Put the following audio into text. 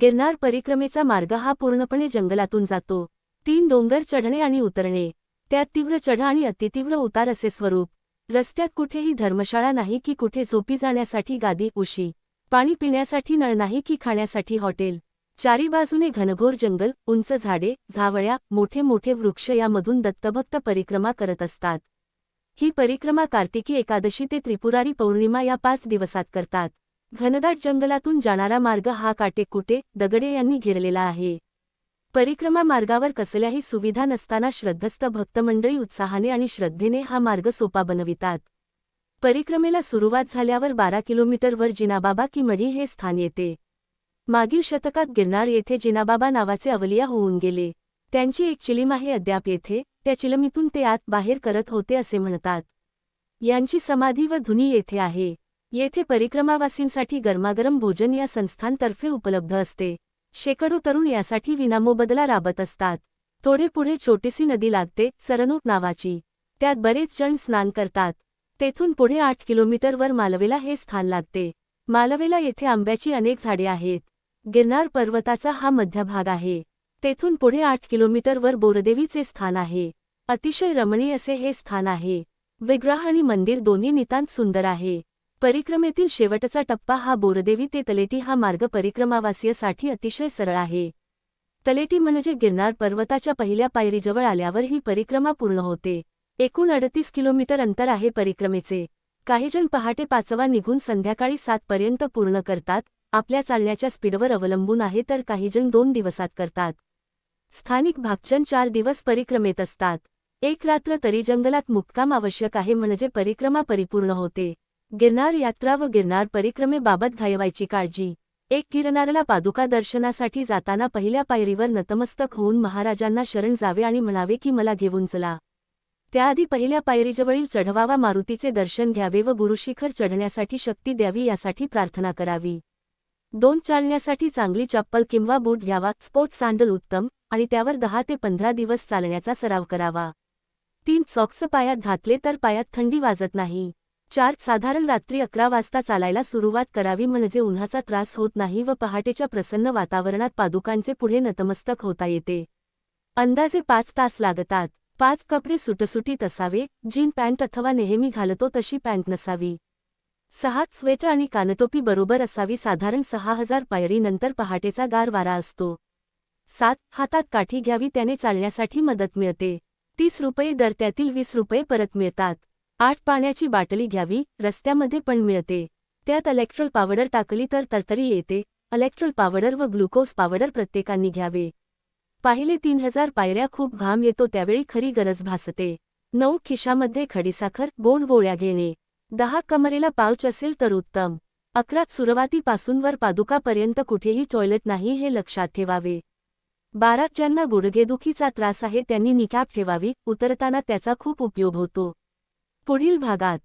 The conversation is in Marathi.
गिरनार परिक्रमेचा मार्ग हा पूर्णपणे जंगलातून जातो. तीन डोंगर चढणे आणि उतरणे. त्यात तीव्र चढ आणि अतितीव्र उतार असे स्वरूप. रस्त्यात कुठेही धर्मशाळा नाही की कुठे झोपी जाण्यासाठी गादी उशी. पाणी पिण्यासाठी नळ नाही की खाण्यासाठी हॉटेल. चारी बाजूने घनघोर जंगल उंच झाडे झावळ्या मोठे मोठे वृक्ष यामधून दत्तभक्त परिक्रमा करत असतात. ही परिक्रमा कार्तिकी एकादशी ते त्रिपुरारी पौर्णिमा या पाच दिवसात करतात. घनदाट जंगलातून जाणारा मार्ग हा काटेकुटे दगडे यांनी घेरलेला आहे. परिक्रमा मार्गावर कसल्याही सुविधा नसताना श्रद्धस्थ भक्तमंडळी उत्साहाने आणि श्रद्धेने हा मार्ग सोपा बनवितात. परिक्रमेला सुरुवात झाल्यावर बारा किलोमीटरवर जिनाबाबा की मढी हे स्थान येते. मागील शतकात गिरनार येथे जिनाबाबा नावाचे अवलिया होऊन गेले. त्यांची एक चिलीम आहे अद्याप येथे त्या चिलमीतून ते आत बाहेर करत होते असे म्हणतात. यांची समाधी व धुनी येथे आहे. येथे परिक्रमावासींसाठी गरमागरम भोजन या संस्थांतर्फे उपलब्ध असते. शेकडो तरुण यासाठी विनामोबदला राबत असतात. थोडे पुढे छोटीशी नदी लागते सरनोक नावाची. त्यात बरेच जण स्नान करतात. तेथून पुढे आठ किलोमीटरवर मालवेला हे स्थान लागते. मालवेला येथे आंब्याची अनेक झाडे आहेत. गिरनार पर्वताचा हा मध्यभाग आहे. तेथून पुढे आठ किलोमीटरवर बोरदेवीचे स्थान आहे. अतिशय रमणीय असे हे स्थान आहे. विग्रह आणि मंदिर दोन्ही नितांत सुंदर आहे. परिक्रमेतील शेवटचा टप्पा हा बोरदेवी ते तलेटी हा मार्ग परिक्रमावासीयसाठी अतिशय सरळ आहे. तलेटी म्हणजे गिरनार पर्वताच्या पहिल्या पायरीजवळ आल्यावर ही परिक्रमा पूर्ण होते. एकूण अडतीस किलोमीटर अंतर आहे परिक्रमेचे. काहीजण पहाटे पाचवा निघून संध्याकाळी सातपर्यंत पूर्ण करतात आपल्या चालण्याच्या स्पीडवर अवलंबून आहे तर काहीजण दोन दिवसात करतात. स्थानिक भागचन चार दिवस परिक्रमेत असतात. एक रात्र तरी जंगलात मुक्काम आवश्यक आहे म्हणजे परिक्रमा परिपूर्ण होते. गिरनार यात्रा व गिरनार परिक्रमेबाबत घायवायची काळजी. एक गिरनारला पादुका दर्शनासाठी जाताना पहिल्या पायरीवर नतमस्तक होऊन महाराजांना शरण जावे आणि म्हणावे की मला घेऊन चला. त्याआधी पहिल्या पायरीजवळील चढवावा मारुतीचे दर्शन घ्यावे व गुरुशिखर चढण्यासाठी शक्ती द्यावी यासाठी प्रार्थना करावी. दोन चालण्यासाठी चांगली चप्पल किंवा बूट घ्यावा स्पोर्ट्स सँडल उत्तम आणि त्यावर दहा ते पंधरा दिवस चालण्याचा सराव करावा. तीन सॉक्स पायात घातले तर पायात थंडी वाजत नाही. चार साधारण रात्री अकरा वाजता चालायला सुरुवात करावी म्हणजे उन्हाचा त्रास होत नाही व पहाटेच्या प्रसन्न वातावरणात पादुकांचे पुढे नतमस्तक होता येते. अंदाजे पाच तास लागतात. पाच कपडे सुटसुटीत असावे जीन पॅन्ट अथवा नेहमी घालतो तशी पॅन्ट नसावी. सहा स्वेटर आणि कानटोपी बरोबर असावी साधारण सहा हजार पायरीनंतर पहाटेचा गार वारा असतो. सात हातात काठी घ्यावी त्याने चालण्यासाठी मदत मिळते. तीस रुपये दर त्यातील वीस रुपये परत मिळतात. आठ पाण्याची बाटली घ्यावी रस्त्यामध्ये पण मिळते. त्यात इलेक्ट्रॉल पावडर टाकली तर तरतरी येते. इलेक्ट्रॉल पावडर व ग्लुकोज पावडर प्रत्येकांनी घ्यावे. पाहिले तीन हजार पायऱ्या खूप घाम येतो त्यावेळी खरी गरज भासते. नऊ खिशामध्ये खडीसाखर गोड गोळ्या घेणे. दहा कमरेला पाऊच असेल तर उत्तम. अकरा सुरुवातीपासून वर पादुकापर्यंत कुठेही टॉयलेट नाही हे लक्षात ठेवावे. बारा ज्यांना गुडघेदुखीचा त्रास आहे त्यांनी निकॅप ठेवावी उतरताना त्याचा खूप उपयोग होतो. पुढील भागात.